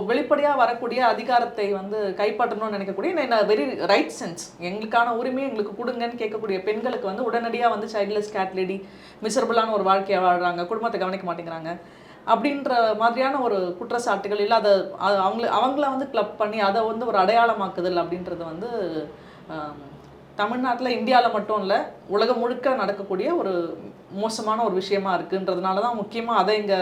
வெளிப்படையாக வரக்கூடிய அதிகாரத்தை வந்து கைப்பற்றணும்னு நினைக்கக்கூடிய நான் வெரி ரைட் சென்ஸ் எங்களுக்கான உரிமையை எங்களுக்கு கொடுங்கன்னு கேட்கக்கூடிய பெண்களுக்கு வந்து உடனடியாக வந்து சைல்ட்லெஸ் கேட் லேடி மிசரபிளான ஒரு வாழ்க்கையை வாழ்கிறாங்க குடும்பத்தை கவனிக்க மாட்டேங்கிறாங்க. அப்படின்ற மாதிரியான ஒரு குற்றச்சாட்டுகள் இல்லை அதை அவங்கள அவங்கள வந்து கிளப் பண்ணி அதை வந்து ஒரு அடையாளமாக்குதல் அப்படின்றது வந்து தமிழ்நாட்டில் இந்தியாவில் மட்டும் இல்லை உலகம் முழுக்க நடக்கக்கூடிய ஒரு மோசமான ஒரு விஷயமா இருக்குன்றதுனால தான் முக்கியமாக அதை இங்கே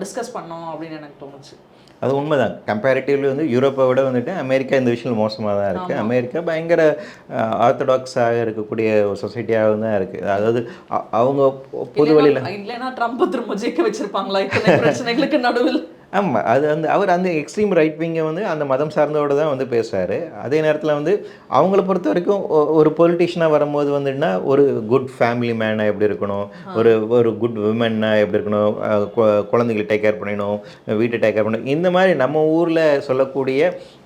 டிஸ்கஸ் பண்ணோம் அப்படின்னு எனக்கு தோணுச்சு. அது உண்மைதான். கம்பேரிட்டிவ்லி வந்து யூரோப்பை விட வந்துட்டு அமெரிக்கா இந்த விஷயம் மோசமாக தான் இருக்குது அமெரிக்கா பயங்கர ஆர்த்தடாக்ஸாக இருக்கக்கூடிய ஒரு சொசைட்டியாக தான் இருக்குது அதாவது அவங்க பொது வழியில் இல்லைன்னா- இல்லைன்னா ட்ரம்ப் திரும்ப ஜெயிக்க வச்சிருப்பாங்களா? இத்தனை பிரச்சனைகளுக்கு நடுவில். ஆமாம் அது வந்து அவர் அந்த எக்ஸ்ட்ரீம் ரைட் விங்கை வந்து அந்த மதம் சார்ந்தோட தான் வந்து பேசுவார் அதே நேரத்தில் வந்து அவங்கள பொறுத்த வரைக்கும் ஒரு பொலிட்டிஷியனாக வரும்போது வந்துட்டுனா ஒரு குட் ஃபேமிலி மேனாக எப்படி இருக்கணும்? ஒரு ஒரு குட் விமன்னா எப்படி இருக்கணும்? குழந்தைகளை டேக் கேர் பண்ணணும் வீட்டை டேக் கேர் பண்ணணும். இந்த மாதிரி நம்ம ஊரில் சொல்லக்கூடிய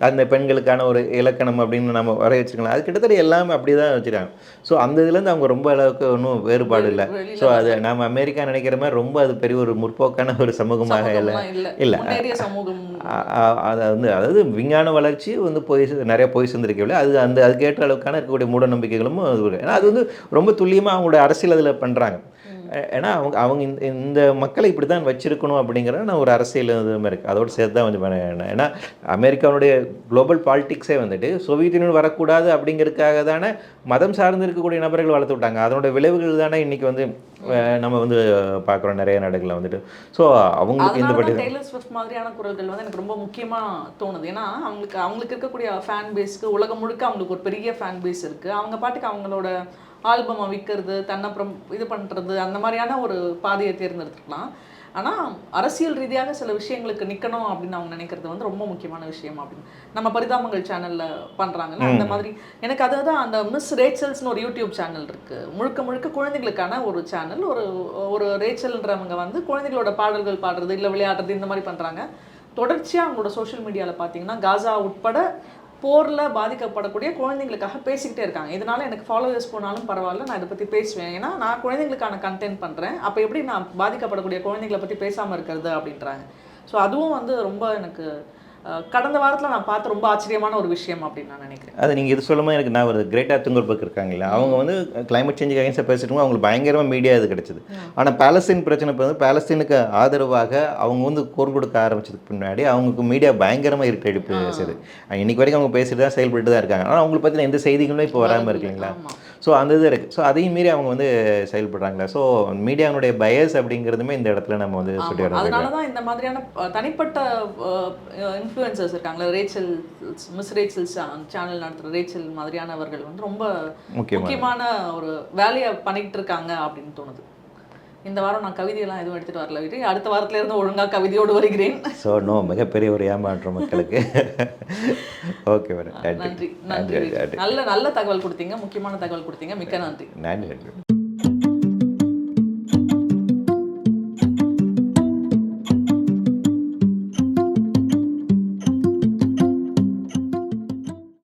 அந்த பெண்களுக்கான ஒரு இலக்கணம் அப்படின்னு நம்ம வரைய வச்சுக்கலாம். அது கிட்டத்தட்ட எல்லாமே அப்படி தான் வச்சுருக்காங்க ஸோ அந்த இதுலேருந்து அவங்க ரொம்ப அளவுக்கு ஒன்றும் வேறுபாடு இல்லை. ஸோ அது நம்ம அமெரிக்கா நினைக்கிற மாதிரி ரொம்ப அது பெரிய ஒரு முற்போக்கான ஒரு சமூகமாக இல்லை. இல்ல. இல்ல. அது வந்து அதாவது விஞ்ஞான வளர்ச்சி வந்து போய் நிறைய போய் சேர்ந்திருக்கவில்லை அது அந்த அதுக்கேற்ற அளவுக்கான இருக்கக்கூடிய மூட நம்பிக்கைகளும். ஏன்னா அது வந்து ரொம்ப துல்லியமாக அவங்களோட அரசியல் அதில் பண்ணுறாங்க ஏன்னா அவங்க அவங்க இந்த இந்த மக்களை இப்படி தான் வச்சிருக்கணும் அப்படிங்கிற நான் ஒரு அரசியல் இதுவும் இருக்குது அதோடு சேர்த்து தான் வந்து ஏன்னா அமெரிக்காவுடைய குளோபல் பாலிடிக்ஸே வந்துட்டு சோவியத் யூனியன் வரக்கூடாது அப்படிங்கிறதுக்காக தானே மதம் சார்ந்து இருக்கக்கூடிய நபர்கள் வளர்த்து விட்டாங்க. அதனோட விளைவுகள் தானே இன்னைக்கு வந்து நம்ம வந்து பார்க்குறோம் நிறைய நாடுகளில் வந்துட்டு. ஸோ அவங்களுக்கு இந்த தான் டெய்லர் ஸ்விஃப்ட் மாதிரியான குரல்கள் வந்து எனக்கு ரொம்ப முக்கியமா தோணுது. ஏன்னா அவங்களுக்கு அவங்களுக்கு இருக்கக்கூடிய ஃபேன் பேஸ்க்கு உலகம் முழுக்க அவங்களுக்கு ஒரு பெரிய ஃபேன் பேஸ் இருக்கு. அவங்க பாட்டுக்கு அவங்களோட ஆல்பமை விற்கிறது தன்னப்புறம் இது பண்றது அந்த மாதிரியான ஒரு பாதையை தேர்ந்தெடுத்துக்கலாம். ஆனா அரசியல் ரீதியாக சில விஷயங்களுக்கு நிக்கணும் அப்படின்னு அவங்க நினைக்கிறது வந்து ரொம்ப முக்கியமான விஷயம் அப்படின்னு. நம்ம பரிதாபங்கள் சேனல்ல பண்றாங்கல்ல அந்த மாதிரி. எனக்கு அதுதான் அந்த மிஸ் ரேச்சல்ஸ்னு ஒரு யூடியூப் சேனல் இருக்கு. முழுக்க முழுக்க குழந்தைகளுக்கான ஒரு சேனல் ஒரு ஒரு ரேச்சல்ன்றவங்க வந்து குழந்தைகளோட பாடல்கள் பாடுறது இல்லை விளையாடுறது இந்த மாதிரி பண்றாங்க. தொடர்ச்சியா அவங்களோட சோஷியல் மீடியால பார்த்தீங்கன்னா காசா உட்பட போரில் பாதிக்கப்படக்கூடிய குழந்தைங்களுக்காக பேசிக்கிட்டே இருக்காங்க. இதனால் எனக்கு ஃபாலோவர்ஸ் போனாலும் பரவாயில்ல நான் இதை பற்றி பேசுவேன். ஏன்னா நான் குழந்தைங்களுக்கான கண்டென்ட் பண்ணுறேன் அப்போ எப்படி நான் பாதிக்கப்படக்கூடிய குழந்தைங்களை பற்றி பேசாமல் இருக்கிறது அப்படின்றாங்க. ஸோ அதுவும் வந்து ரொம்ப எனக்கு கடந்த வாரத்துல நான் பார்த்த ரொம்ப ஆச்சரியமான ஒரு விஷயம் அப்படின்னு நான் நினைக்கிறேன். அது நீங்கள் இது சொல்லும்போது எனக்கு நான் ஒரு கிரேட்டா துங்கர்பக் இருக்காங்களா அவங்க வந்து கிளைமேட் சேஞ்சுக்கு அகைன்ஸ்டாக பேசிட்டு அவங்களுக்கு பயங்கரமாக மீடியா இது கிடைச்சது. ஆனால் பாலஸ்தீன் பிரச்சனை வந்து பாலஸ்தீனுக்கு ஆதரவாக அவங்க வந்து குரல் கொடுக்க ஆரம்பிச்சதுக்கு பின்னாடி அவங்களுக்கு மீடியா பயங்கரமாக இருட்டு பேசுது இன்னைக்கு வரைக்கும் அவங்க பேசிட்டு தான் செயல்பட்டு தான் இருக்காங்க. ஆனால் அவங்களை பற்றின எந்த செய்திகளுமே இப்போ வராமல் இருக்கு இல்லைங்களா ஆமா. ஸோ அந்த இது இருக்குது ஸோ அதையும் மீறி அவங்க வந்து செயல்படுறாங்களா. ஸோ மீடியாவுடைய பயஸ் அப்படிங்கிறதுமே இந்த இடத்துல நம்ம வந்து சொல்லி ஆமா. வர அதனால தான் இந்த மாதிரியான தனிப்பட்ட இன்ஃப்ளூயன்சர்ஸ் இருக்காங்களே. ரேச்சல் மிஸ் ரேச்சல் சேனல் நடத்துகிற ரேச்சல் மாதிரியானவர்கள் வந்து ரொம்ப முக்கியமான ஒரு வேலையை பண்ணிட்டு இருக்காங்க அப்படின்னு தோணுது. இந்த வாரம் நான் கவிதையெல்லாம் எதுவும் எடுத்துட்டு வரல வீட்டு அடுத்த வாரத்துல இருந்து ஒழுங்கா கவிதையோடு வருகிறேன். ஸோ நோ மிகப்பெரிய ஒரு ஏமாற்றம் மக்களுக்கு. ஓகே மேடம் நன்றி. நன்றி. நல்ல நல்ல தகவல் கொடுத்தீங்க. முக்கியமான தகவல் கொடுத்தீங்க. மிக்க நன்றி நன்றி.